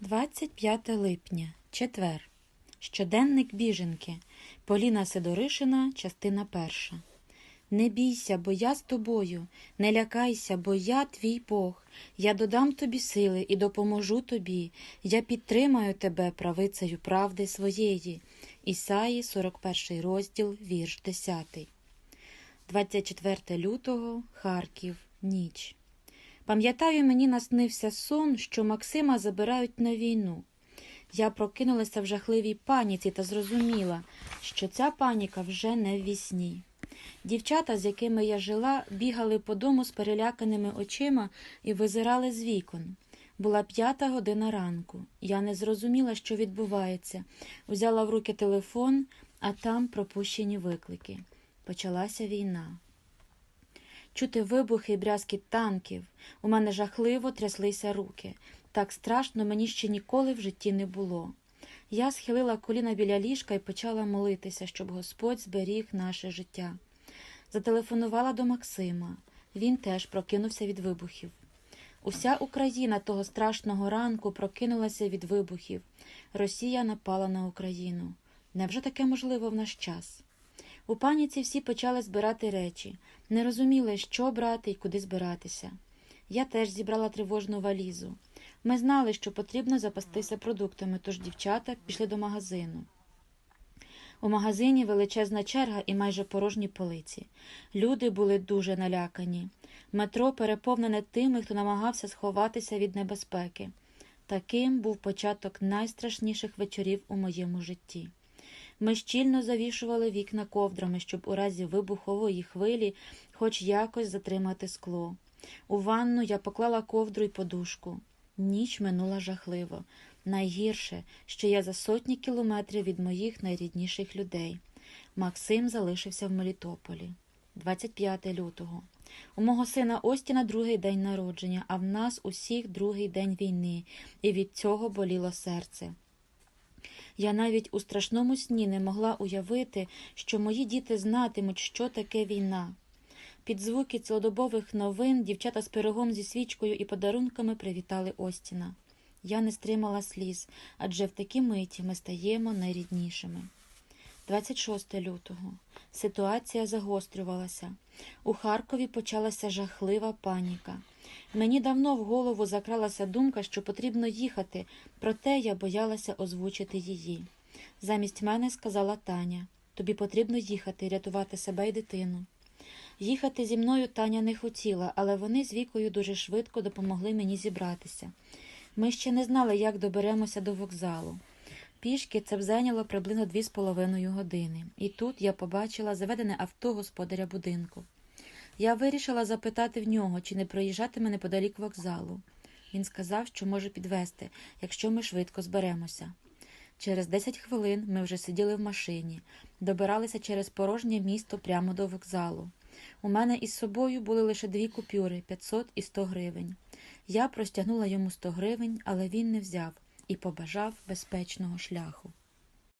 25 липня, четвер. Щоденник біженки. Поліна Сидоришина, частина перша. Не бійся, бо я з тобою, не лякайся, бо я твій Бог. Я додам тобі сили і допоможу тобі. Я підтримаю тебе правицею правди своєї. Ісаї, 41 розділ, вірш 10. 24 лютого, Харків, ніч. Пам'ятаю, мені наснився сон, що Максима забирають на війну. Я прокинулася в жахливій паніці та зрозуміла, що ця паніка вже не в вісні. Дівчата, з якими я жила, бігали по дому з переляканими очима і визирали з вікон. Була п'ята година ранку. Я не зрозуміла, що відбувається. Взяла в руки телефон, а там пропущені виклики. Почалася війна. Чути вибухи і брязкіт танків. У мене жахливо тряслися руки. Так страшно мені ще ніколи в житті не було. Я схилила коліна біля ліжка і почала молитися, щоб Господь зберіг наше життя. Зателефонувала до Максима. Він теж прокинувся від вибухів. Уся Україна того страшного ранку прокинулася від вибухів. Росія напала на Україну. Невже таке можливо в наш час? У паніці всі почали збирати речі, не розуміли, що брати і куди збиратися. Я теж зібрала тривожну валізу. Ми знали, що потрібно запастися продуктами, тож дівчата пішли до магазину. У магазині величезна черга і майже порожні полиці. Люди були дуже налякані. Метро переповнене тими, хто намагався сховатися від небезпеки. Таким був початок найстрашніших вечорів у моєму житті. Ми щільно завішували вікна ковдрами, щоб у разі вибухової хвилі хоч якось затримати скло. У ванну я поклала ковдру й подушку. Ніч минула жахливо. Найгірше, що я за сотні кілометрів від моїх найрідніших людей. Максим залишився в Мелітополі. 25 лютого. У мого сина Остіна другий день народження, а в нас усіх другий день війни, і від цього боліло серце. Я навіть у страшному сні не могла уявити, що мої діти знатимуть, що таке війна. Під звуки цілодобових новин дівчата з пирогом зі свічкою і подарунками привітали Остіна. Я не стримала сліз, адже в такі миті ми стаємо найріднішими. 26 лютого. Ситуація загострювалася. У Харкові почалася жахлива паніка. Мені давно в голову закралася думка, що потрібно їхати, проте я боялася озвучити її. Замість мене сказала Таня тобі потрібно їхати, рятувати себе і дитину. Їхати зі мною Таня не хотіла, але вони з вікою дуже швидко допомогли мені зібратися. Ми ще не знали, як доберемося до вокзалу. Пішки це б зайняло приблизно дві з половиною години, і тут я побачила заведене авто господаря будинку. Я вирішила запитати в нього, чи не проїжджатиме неподалік вокзалу. Він сказав, що може підвести, якщо ми швидко зберемося. Через 10 хвилин ми вже сиділи в машині, добиралися через порожнє місто прямо до вокзалу. У мене із собою були лише дві купюри 500 і 100 гривень. Я простягнула йому 100 гривень, але він не взяв і побажав безпечного шляху.